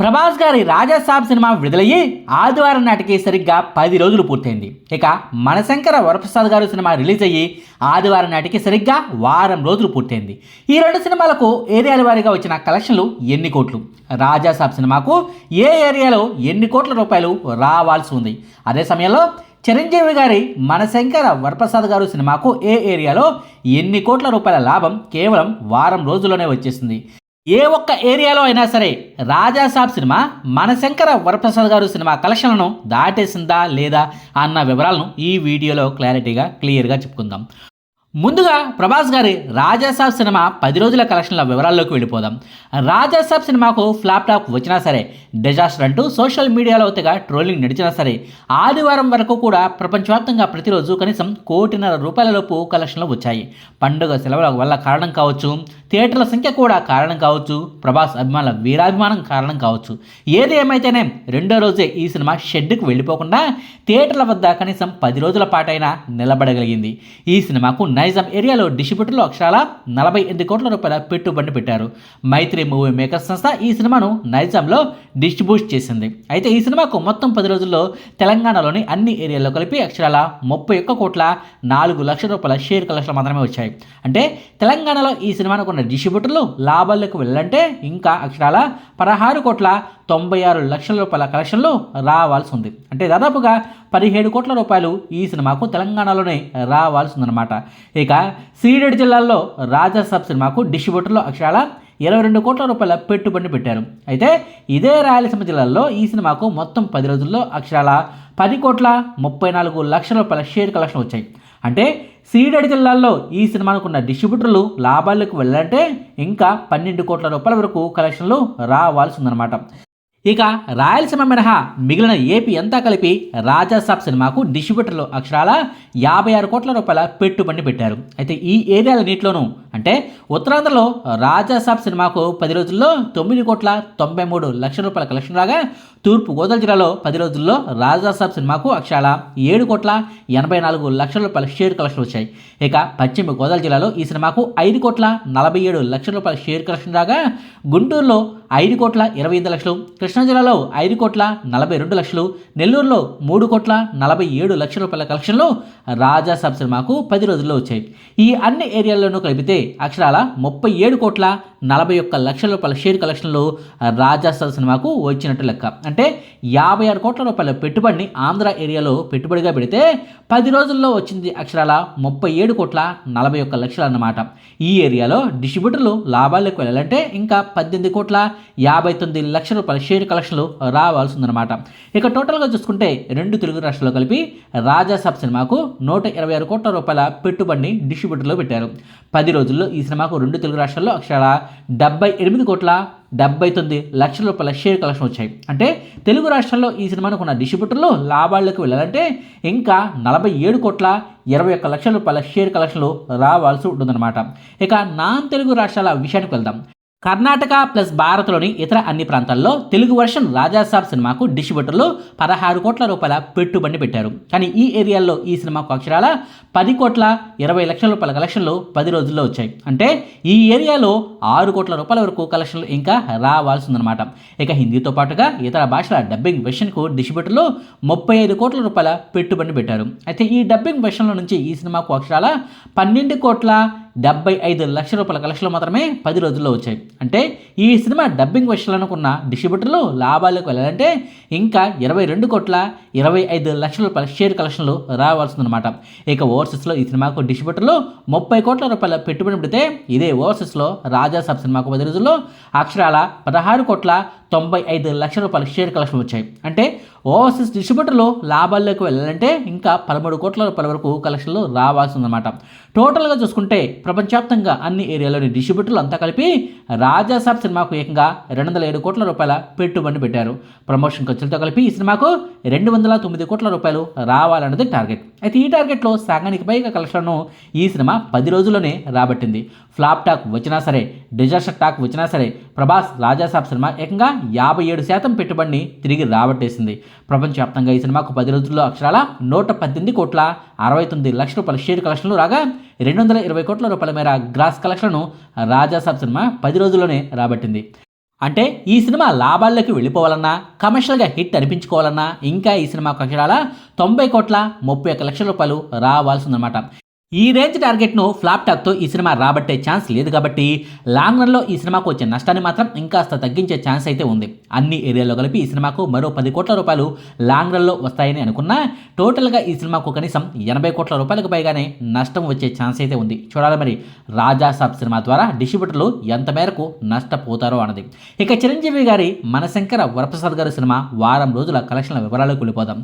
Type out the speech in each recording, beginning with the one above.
ప్రభాస్ గారి రాజాసాబ్ సినిమా విడుదలయ్యి ఆదివారం నాటికి సరిగ్గా పది రోజులు పూర్తయింది. ఇక మనశంకర వరప్రసాద్ గారు సినిమా రిలీజ్ అయ్యి ఆదివారం నాటికి సరిగ్గా వారం రోజులు పూర్తయింది. ఈ రెండు సినిమాలకు ఏరియాల వారీగా వచ్చిన కలెక్షన్లు ఎన్ని కోట్లు? రాజాసాబ్ సినిమాకు ఏ ఏరియాలో ఎన్ని కోట్ల రూపాయలు రావాల్సి ఉంది? అదే సమయంలో చిరంజీవి గారి మనశంకర వరప్రసాద్ గారు సినిమాకు ఏ ఏరియాలో ఎన్ని కోట్ల రూపాయల లాభం కేవలం వారం రోజుల్లోనే వచ్చేసింది? ఏ ఒక్క ఏరియాలో అయినా సరే రాజాసాబ్ సినిమా మనశంకర వరప్రసాద్ గారు సినిమా కలెక్షన్లను దాటేసిందా లేదా అన్న వివరాలను ఈ వీడియోలో క్లారిటీగా క్లియర్గా చెప్పుకుందాం. ముందుగా ప్రభాస్ గారి రాజాసాబ్ సినిమా పది రోజుల కలెక్షన్ల వివరాల్లోకి వెళ్ళిపోదాం. రాజాసాబ్ సినిమాకు ఫ్లాప్ టాప్ వచ్చినా సరే డిజాస్టర్ అంటూ సోషల్ మీడియాలో తెగ ట్రోలింగ్ నడిచినా సరే ఆదివారం వరకు కూడా ప్రపంచవ్యాప్తంగా ప్రతిరోజు కనీసం కోటిన్నర రూపాయలలోపు కలెక్షన్లు వచ్చాయి. పండుగ సెలవుల వల్ల కారణం కావచ్చు థియేటర్ల సంఖ్య కూడా కారణం కావచ్చు ప్రభాస్ అభిమానుల వీరాభిమానం కారణం కావచ్చు. ఏది ఏమైతేనే రెండో రోజే ఈ సినిమా షెడ్కి వెళ్ళిపోకుండా థియేటర్ల వద్ద కనీసం పది రోజుల పాటైనా నిలబడగలిగింది. ఈ సినిమాకు నైజాం ఏరియాలో డిస్ట్రిబ్యూటర్లు అక్షరాల నలభై ఎనిమిది కోట్ల రూపాయల పెట్టుబడి పెట్టారు. మైత్రి మూవీ మేకర్స్ సంస్థ ఈ సినిమాను నైజాంలో డిస్ట్రిబ్యూట్ చేసింది. అయితే ఈ సినిమాకు మొత్తం పది రోజుల్లో తెలంగాణలోని అన్ని ఏరియాల్లో కలిపి అక్షరాల ముప్పై ఒక్క కోట్ల నాలుగు లక్షల రూపాయల షేర్ కలెక్షన్లు మాత్రమే వచ్చాయి. అంటే తెలంగాణలో ఈ సినిమాను కొన్న డిస్ట్రిబ్యూటర్లు లాభాల్లోకి వెళ్ళాలంటే ఇంకా అక్షరాల పదహారు కోట్ల తొంభై ఆరు లక్షల రూపాయల కలెక్షన్లు రావాల్సి ఉంది. అంటే దాదాపుగా పదిహేడు కోట్ల రూపాయలు ఈ సినిమాకు తెలంగాణలోనే రావాల్సి ఉందన్నమాట ఇక సీడెడ్ జిల్లాల్లో రాజాసాబ్ సినిమాకు డిస్ట్రిబ్యూటర్లు అక్షరాల ఇరవై రెండు కోట్ల రూపాయల పెట్టుబడి పెట్టారు. అయితే ఇదే రాయలసీమ జిల్లాలో ఈ సినిమాకు మొత్తం పది రోజుల్లో అక్షరాల పది కోట్ల ముప్పై నాలుగు లక్షల రూపాయల షేర్ కలెక్షన్ వచ్చాయి. అంటే సీడెడ్ జిల్లాల్లో ఈ సినిమానుకున్న డిస్ట్రిబ్యూటర్లు లాభాలకు వెళ్ళాలంటే ఇంకా పన్నెండు కోట్ల రూపాయల వరకు కలెక్షన్లు రావాల్సి ఉందన్నమాట ఇక రాయలసీమ మినహా మిగిలిన ఏపీ అంతా కలిపి రాజాసాబ్ సినిమాకు డిస్ట్రిబ్యూటర్లు అక్షరాల యాభై ఆరు కోట్ల రూపాయల పెట్టుబడి పెట్టారు. అయితే ఈ ఏరియాలన్నింటిలోనూ అంటే ఉత్తరాంధ్రలో రాజాసాబ్ సినిమాకు పది రోజుల్లో తొమ్మిది కోట్ల తొంభై మూడు లక్షల రూపాయల కలెక్షన్ రాగా తూర్పు గోదావరి జిల్లాలో పది రోజుల్లో రాజాసాబ్ సినిమాకు అక్షరాల ఏడు కోట్ల ఎనభై నాలుగు లక్షల రూపాయల షేర్ కలెక్షన్ వచ్చాయి. ఇక పశ్చిమ గోదావరి జిల్లాలో ఈ సినిమాకు ఐదు కోట్ల నలభై ఏడు లక్షల రూపాయల షేర్ కలెక్షన్ రాగా గుంటూరులో ఐదు కోట్ల ఇరవై ఎనిమిది లక్షలు కృష్ణా జిల్లాలో ఐదు కోట్ల నలభై రెండు లక్షలు నెల్లూరులో మూడు కోట్ల నలభై ఏడు లక్షల రూపాయల కలెక్షన్లు రాజాసాబ్ సినిమాకు పది రోజుల్లో వచ్చాయి. ఈ అన్ని ఏరియాల్లోనూ కలిపితే అక్షరాల ముప్పై ఏడు కోట్ల నలభై ఒక్క లక్షల రూపాయల షేర్ కలెక్షన్లు రాజాసాబ్ సినిమాకు వచ్చినట్టు లెక్క. అంటే యాభై ఆరు కోట్ల రూపాయల పెట్టుబడిని ఆంధ్ర ఏరియాలో పెట్టుబడిగా పెడితే పది రోజుల్లో వచ్చింది అక్షరాల ముప్పై ఏడు కోట్ల నలభై ఒక్క లక్షలు అన్నమాట. ఈ ఏరియాలో డిస్ట్రిబ్యూటర్లు లాభాలకు వెళ్ళాలంటే ఇంకా పద్దెనిమిది కోట్ల యాభై తొమ్మిది లక్షల రూపాయల షేర్ కలెక్షన్లు రావాల్సి ఉందన్నమాట ఇక టోటల్గా చూసుకుంటే రెండు తెలుగు రాష్ట్రాల్లో కలిపి రాజాసాబ్ సినిమాకు నూట ఇరవై ఆరు కోట్ల రూపాయల పెట్టుబడిని డిస్ట్రిబ్యూటర్లో పెట్టారు. పది రోజుల్లో ఈ సినిమాకు రెండు తెలుగు రాష్ట్రాల్లో అక్షరాల డెబ్బై ఎనిమిది కోట్ల డెబ్బై తొమ్మిది లక్షల రూపాయల షేర్ కలెక్షన్ వచ్చాయి. అంటే తెలుగు రాష్ట్రాల్లో ఈ సినిమాను కొన్న డిస్ట్రిబ్యూటర్లు లాభాల్లోకి వెళ్ళాలంటే ఇంకా నలభై ఏడు కోట్ల ఇరవై ఒక్క లక్షల రూపాయల షేర్ కలెక్షన్లు రావాల్సి ఉంటుందన్నమాట. ఇక నాన్ తెలుగు రాష్ట్రాల విషయానికి వెళ్దాం. కర్ణాటక ప్లస్ భారత్లోని ఇతర అన్ని ప్రాంతాల్లో తెలుగు వర్షన్ రాజాసాబ్ సినిమాకు డిస్ట్రిబ్యూటర్లు పదహారు కోట్ల రూపాయల పెట్టుబడి పెట్టారు. కానీ ఈ ఏరియాల్లో ఈ సినిమాకు అక్షరాల పది కోట్ల ఇరవై లక్షల రూపాయల కలెక్షన్లు పది రోజుల్లో వచ్చాయి. అంటే ఈ ఏరియాలో ఆరు కోట్ల రూపాయల వరకు కలెక్షన్లు ఇంకా రావాల్సి ఉందన్నమాట ఇక హిందీతో పాటుగా ఇతర భాషల డబ్బింగ్ వెర్షన్కు డిస్ట్రిబ్యూటర్లు ముప్పై ఐదు కోట్ల రూపాయల పెట్టుబడి పెట్టారు. అయితే ఈ డబ్బింగ్ వెర్షన్ల నుంచి ఈ సినిమాకు అక్షరాల పన్నెండు కోట్ల డెబ్బై ఐదు లక్షల రూపాయల కలెక్షన్లు మాత్రమే పది రోజుల్లో వచ్చాయి. అంటే ఈ సినిమా డబ్బింగ్ అనుకున్న డిస్ట్రిబ్యూటర్లు లాభాలకు వెళ్ళాలంటే ఇంకా ఇరవై రెండు కోట్ల ఇరవై ఐదు లక్షల రూపాయల షేర్ కలెక్షన్లు రావాల్సిందనమాట ఇక ఓవర్సీస్లో ఈ సినిమాకు డిస్ట్రిబ్యూటర్లు ముప్పై కోట్ల రూపాయల పెట్టుబడి పెడితే ఇదే ఓవర్సీస్లో రాజాసాబ్ సినిమాకు పది రోజుల్లో అక్షరాల పదహారు కోట్ల తొంభై ఐదు లక్షల రూపాయల షేర్ కలెక్షన్ వచ్చాయి. అంటే ఓవర్సీస్ డిస్ట్రిబ్యూటర్లు లాభాల్లోకి వెళ్ళాలంటే ఇంకా పదమూడు కోట్ల రూపాయల వరకు కలెక్షన్లు రావాల్సి ఉందన్నమాట టోటల్గా చూసుకుంటే ప్రపంచవ్యాప్తంగా అన్ని ఏరియాలోని డిస్ట్రిబ్యూటర్లు అంతా కలిపి రాజాసాబ్ సినిమాకు ఏకంగా రెండు వందల ఏడు కోట్ల రూపాయల పెట్టుబడి పెట్టారు. ప్రమోషన్ ఖర్చులతో కలిపి ఈ సినిమాకు రెండు వందల తొమ్మిది కోట్ల రూపాయలు రావాలన్నది టార్గెట్. అయితే ఈ టార్గెట్లో సగానికి పైగా కలెక్షన్ను ఈ సినిమా పది రోజుల్లోనే రాబట్టింది. ఫ్లాప్ టాక్ వచ్చినా సరే డిజాస్టర్ టాక్ వచ్చినా సరే ప్రభాస్ రాజాసాబ్ సినిమా ఏకంగా యాభై ఏడు శాతం పెట్టుబడిని తిరిగి రాబట్టేసింది. ప్రపంచవ్యాప్తంగా ఈ సినిమాకు పది రోజుల్లో అక్షరాల నూట పద్దెనిమిది కోట్ల అరవై తొమ్మిది లక్షల రూపాయల షేర్ కలెక్షన్లు రాగా రెండు వందల ఇరవై కోట్ల రూపాయల మేర గ్రాస్ కలెక్షన్ను రాజాసాబ్ సినిమా పది రోజుల్లోనే రాబట్టింది. అంటే ఈ సినిమా లాభాల్లోకి వెళ్ళిపోవాలన్నా కమర్షియల్గా హిట్ అనిపించుకోవాలన్నా ఇంకా ఈ సినిమాకు అక్షరాల తొంభై కోట్ల ముప్పై ఒక్క లక్షల రూపాయలు రావాల్సిందనమాట ఈ రేంజ్ టార్గెట్ను ఫ్లాప్ టాక్తో ఈ సినిమా రాబట్టే ఛాన్స్ లేదు కాబట్టి లాంగ్ రన్లో ఈ సినిమాకు వచ్చే నష్టాన్ని మాత్రం ఇంకాస్త తగ్గించే ఛాన్స్ అయితే ఉంది. అన్ని ఏరియాలో కలిపి ఈ సినిమాకు మరో పది కోట్ల రూపాయలు లాంగ్ రన్లో వస్తాయని అనుకున్నా టోటల్గా ఈ సినిమాకు కనీసం ఎనభై కోట్ల రూపాయలకు పైగానే నష్టం వచ్చే ఛాన్స్ అయితే ఉంది. చూడాలి మరి రాజా సాబ్ సినిమా ద్వారా డిస్ట్రిబ్యూటర్లు ఎంత మేరకు నష్టపోతారో అన్నది. ఇక చిరంజీవి గారి మనశంకర వరప్రసాద్ గారి సినిమా వారం రోజుల కలెక్షన్ల వివరాలకు వెళ్ళిపోదాం.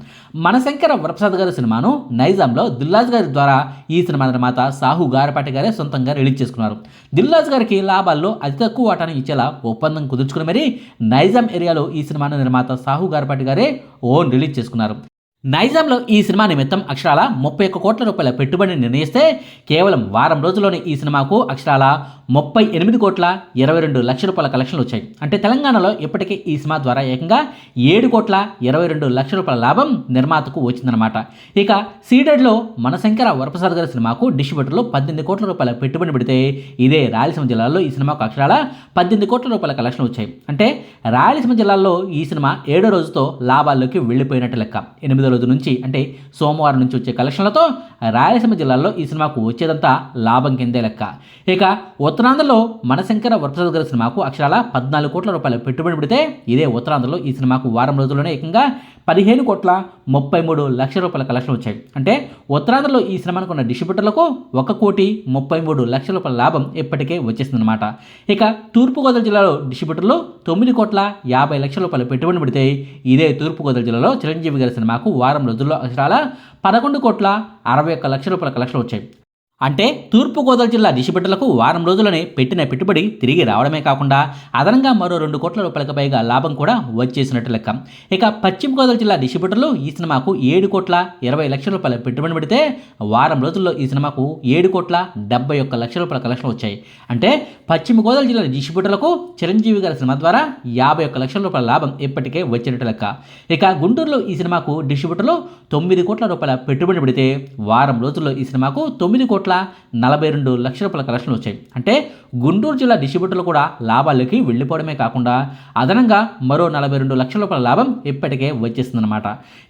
మనశంకర వరప్రసాద్ గారి సినిమాను నైజాంలో దిల్లాజ్ గారి ద్వారా ఈ సినిమా నిర్మాత సాహు గారపాటి గారే సొంతంగా రిలీజ్ చేసుకున్నారు. దిల్రాజ్ గారికి లాభాల్లో అతి తక్కువ వాటాను ఇచ్చేలా ఒప్పందం కుదుర్చుకుని మరీ నైజాం ఏరియాలో ఈ సినిమాను నిర్మాత సాహు గారపాటి గారే ఓన్ రిలీజ్ చేసుకున్నారు. నైజాంలో ఈ సినిమా నిమిత్తం అక్షరాల ముప్పై ఒక్క కోట్ల రూపాయల పెట్టుబడిని నిర్ణయిస్తే కేవలం వారం రోజుల్లోనే ఈ సినిమాకు అక్షరాల ముప్పై ఎనిమిది కోట్ల ఇరవై రెండు లక్షల రూపాయల కలెక్షన్లు వచ్చాయి. అంటే తెలంగాణలో ఇప్పటికే ఈ సినిమా ద్వారా ఏకంగా ఏడు కోట్ల ఇరవై రెండు లక్షల రూపాయల లాభం నిర్మాతకు వచ్చిందనమాట ఇక సీడెడ్లో మనశంకర వరప్రసాద్ గారి సినిమాకు డిస్ట్రిబ్యూటర్లు పద్దెనిమిది కోట్ల రూపాయల పెట్టుబడి పెడితే ఇదే రాయలసీమ జిల్లాలో ఈ సినిమాకు అక్షరాల పద్దెనిమిది కోట్ల రూపాయల కలెక్షన్ వచ్చాయి. అంటే రాయలసీమ జిల్లాలో ఈ సినిమా ఏడో రోజుతో లాభాల్లోకి వెళ్ళిపోయినట్టు లెక్క. ఎనిమిదో రోజు నుంచి అంటే సోమవారం నుంచి వచ్చే కలెక్షన్లతో రాయలసీమ జిల్లాలో ఈ సినిమాకు వచ్చేదంతా లాభం కిందే లెక్క. ఇక ఉత్తరాంధ్రలో మనశంకర వరప్రసాద్ సినిమాకు అక్షరాల పద్నాలుగు కోట్ల రూపాయల పెట్టుబడి పెడితే ఇదే ఉత్తరాంధ్రలో ఈ సినిమాకు వారం రోజుల్లోనే ఏకంగా పదిహేను కోట్ల ముప్పై మూడు లక్షల రూపాయల కలెక్షన్ వచ్చాయి. అంటే ఉత్తరాంధ్రలో ఈ సినిమాను ఉన్న డిస్ట్రిబ్యూటర్లకు ఒక కోటి ముప్పై మూడు లక్షల రూపాయల లాభం ఇప్పటికే వచ్చేసిందనమాట ఇక తూర్పుగోదావరి జిల్లాలో డిస్ట్రిబ్యూటర్లు తొమ్మిది కోట్ల యాభై లక్షల రూపాయల పెట్టుబడి పెడితే ఇదే తూర్పుగోదావరి జిల్లాలో చిరంజీవి గారి సినిమాకు వారం రోజుల్లో అక్షరాల పదకొండు కోట్ల అరవై ఒక్క లక్షల రూపాయల కలెక్షన్ వచ్చాయి. అంటే తూర్పుగోదావరి జిల్లా దిశబిడ్డలకు వారం రోజులనే పెట్టిన పెట్టుబడి తిరిగి రావడమే కాకుండా అదనంగా మరో రెండు కోట్ల రూపాయలకు పైగా లాభం కూడా వచ్చేసినట్టు లెక్క. ఇక పశ్చిమ గోదావరి జిల్లా దిశబిడ్డలు ఈ సినిమాకు ఏడు కోట్ల ఇరవై లక్షల రూపాయల పెట్టుబడి పెడితే వారం రోజుల్లో ఈ సినిమాకు ఏడు కోట్ల డెబ్బై ఒక్క లక్షల రూపాయల కలెక్షన్ వచ్చాయి. అంటే పశ్చిమ గోదావరి జిల్లా దిశబిడ్డలకు చిరంజీవి గారి సినిమా ద్వారా యాభై ఒక్క లక్షల రూపాయల లాభం ఇప్పటికే వచ్చినట్టు లెక్క. ఇక గుంటూరులో ఈ సినిమాకు డిస్ట్రిబ్యూటర్లు తొమ్మిది కోట్ల రూపాయల పెట్టుబడి పెడితే వారం రోజుల్లో ఈ సినిమాకు తొమ్మిది కోట్ల నలభై రెండు లక్షల రూపాయల కలెక్షన్లు వచ్చాయి. అంటే గుంటూరు జిల్లా డిస్ట్రిబ్యూటర్లు కూడా లాభాలకి వెళ్ళిపోవడమే కాకుండా అదనంగా మరో నలభై రెండు లక్షల రూపాయల లాభం ఇప్పటికే వచ్చేస్తుందన్నమాట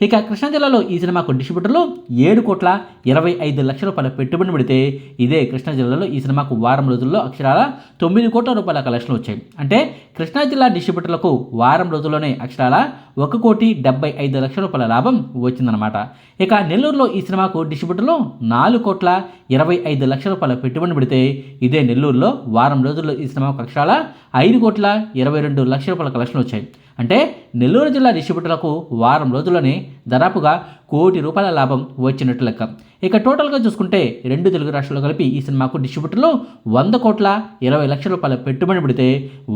ఇక కృష్ణా జిల్లాలో ఈ సినిమాకు డిస్ట్రిబ్యూటర్లు ఏడు కోట్ల ఇరవై ఐదు లక్షల రూపాయల పెట్టుబడి పెడితే ఇదే కృష్ణా జిల్లాలో ఈ సినిమాకు వారం రోజుల్లో అక్షరాల తొమ్మిది కోట్ల రూపాయల కలెక్షన్లు వచ్చాయి. అంటే కృష్ణా జిల్లా డిస్ట్రిబ్యూటర్లకు వారం రోజుల్లోనే అక్షరాల ఒక కోటి డెబ్బై ఐదు లక్షల రూపాయల లాభం వచ్చిందనమాట ఇక నెల్లూరులో ఈ సినిమాకు డిస్ట్రిబ్యూటర్లు నాలుగు కోట్ల ఇరవై ఐదు లక్షల రూపాయల పెట్టుబడి పెడితే ఇదే నెల్లూరులో వారం రోజుల్లో ఈ సినిమా కక్షాల ఐదు కోట్ల ఇరవై రెండు లక్షల రూపాయల కలెక్షన్లు వచ్చాయి. అంటే నెల్లూరు జిల్లా డిస్ట్రిబ్యూటర్లకు వారం రోజుల్లోనే దాదాపుగా కోటి రూపాయల లాభం వచ్చినట్టు లెక్క. ఇక టోటల్గా చూసుకుంటే రెండు తెలుగు రాష్ట్రాలు కలిపి ఈ సినిమాకు డిస్ట్రిబ్యూటర్లు వంద కోట్ల ఇరవై లక్షల రూపాయల పెట్టుబడి పెడితే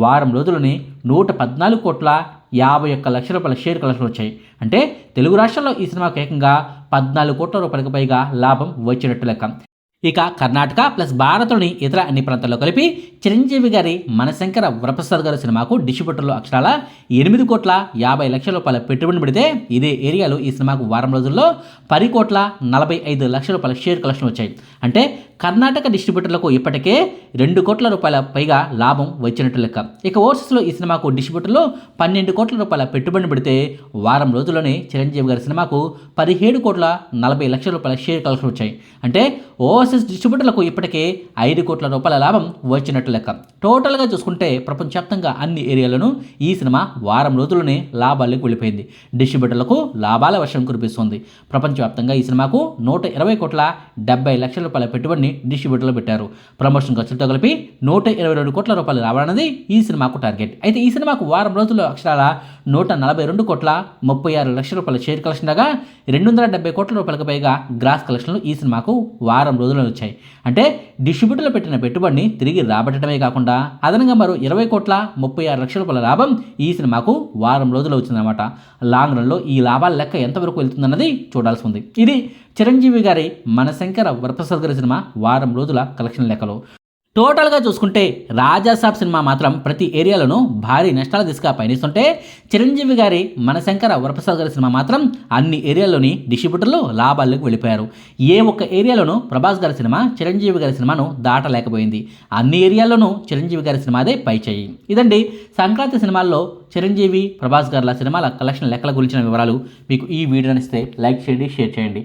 వారం రోజులని నూట పద్నాలుగు కోట్ల యాభై ఒక్క లక్షల రూపాయల షేర్ కలెక్షన్ వచ్చాయి. అంటే తెలుగు రాష్ట్రాల్లో ఈ సినిమాకు ఏకంగా పద్నాలుగు కోట్ల రూపాయలకు పైగా లాభం వచ్చినట్టు లెక్క. ఇక కర్ణాటక ప్లస్ భారత్లోని ఇతర అన్ని ప్రాంతాల్లో కలిపి చిరంజీవి గారి మనశంకర వరప్రసాద్ గారి సినిమాకు డిస్ట్రిబ్యూటర్లు అక్షరాల ఎనిమిది కోట్ల యాభై లక్షల రూపాయల పెట్టుబడి పెడితే ఇదే ఏరియాలో ఈ సినిమాకు వారం రోజుల్లో పది కోట్ల నలభై ఐదు లక్షల రూపాయల షేర్ కలెక్షన్ వచ్చాయి. అంటే కర్ణాటక డిస్ట్రిబ్యూటర్లకు ఇప్పటికే రెండు కోట్ల రూపాయల పైగా లాభం వచ్చినట్టు లెక్క. ఇక ఓవర్సీస్లో ఈ సినిమాకు డిస్ట్రిబ్యూటర్లు పన్నెండు కోట్ల రూపాయల పెట్టుబడి పెడితే వారం రోజుల్లోనే చిరంజీవి గారి సినిమాకు పదిహేడు కోట్ల నలభై లక్షల రూపాయల షేర్ కలెక్షన్ వచ్చాయి. అంటే ఓవర్సీస్ డిస్ట్రిబ్యూటర్లకు ఇప్పటికే ఐదు కోట్ల రూపాయల లాభం వచ్చినట్టు లెక్క. టోటల్గా చూసుకుంటే ప్రపంచవ్యాప్తంగా అన్ని ఏరియాలను ఈ సినిమా వారం రోజుల్లోనే లాభాలకు వెళ్ళిపోయింది. డిస్ట్రిబ్యూటర్లకు లాభాల వర్షం కురిపిస్తుంది. ప్రపంచవ్యాప్తంగా ఈ సినిమాకు నూట ఇరవై కోట్ల డెబ్బై లక్షల రూపాయల పెట్టుబడిని డిస్ట్రిబ్యూటర్లు పెట్టారు. ప్రమోషన్ ఖర్చులతో కలిపి నూట ఇరవై రెండు కోట్ల రూపాయలు రావాలన్నది ఈ సినిమాకు టార్గెట్ అయితే ఈ సినిమాకు వారం రోజుల్లో అక్షరాల నూట నలభై రెండు కోట్ల ముప్పై ఆరు లక్షల రూపాయల షేర్ కలెక్షన్ ఉండగా రెండు వందల డెబ్బై కోట్ల రూపాయలకు పైగా గ్రాస్ కలెక్షన్లు ఈ సినిమాకు వారం రోజుల్లో వచ్చాయి. అంటే డిస్ట్రిబ్యూటర్లు పెట్టిన పెట్టుబడిని తిరిగి రాబట్టడమే కాకుండా అదనంగా మరో ఇరవై కోట్ల ముప్పై ఆరు లక్షల రూపాయల లాభం ఈ సినిమాకు వారం రోజులు వచ్చిందన్నమాట. లాంగ్ రన్లో ఈ లాభాల లెక్క ఎంతవరకు వెళ్తుందన్నది చూడాల్సి ఉంది. ఇది చిరంజీవి గారి మనశంకర వరప్రసాద్ గారి సినిమా వారం రోజుల కలెక్షన్ లెక్కలు. టోటల్గా చూసుకుంటే రాజాసాబ్ సినిమా మాత్రం ప్రతి ఏరియాలోనూ భారీ నష్టాల దిశగా పయనిస్తుంటే చిరంజీవి గారి మనశంకర వరప్రసాద్ గారి సినిమా మాత్రం అన్ని ఏరియాల్లోని డిస్ట్రిబ్యూటర్లు లాభాల్లోకి వెళ్ళిపోయారు. ఏ ఒక్క ఏరియాలోనూ ప్రభాస్ గారి సినిమా చిరంజీవి గారి సినిమాను దాటలేకపోయింది. అన్ని ఏరియాల్లోనూ చిరంజీవి గారి సినిమాదే పై చేయి. ఇదండి సంక్రాంతి సినిమాల్లో చిరంజీవి ప్రభాస్ గారుల సినిమాల కలెక్షన్ లెక్కల గురించిన వివరాలు. మీకు ఈ వీడియో ఇస్తే లైక్ చేయండి షేర్ చేయండి.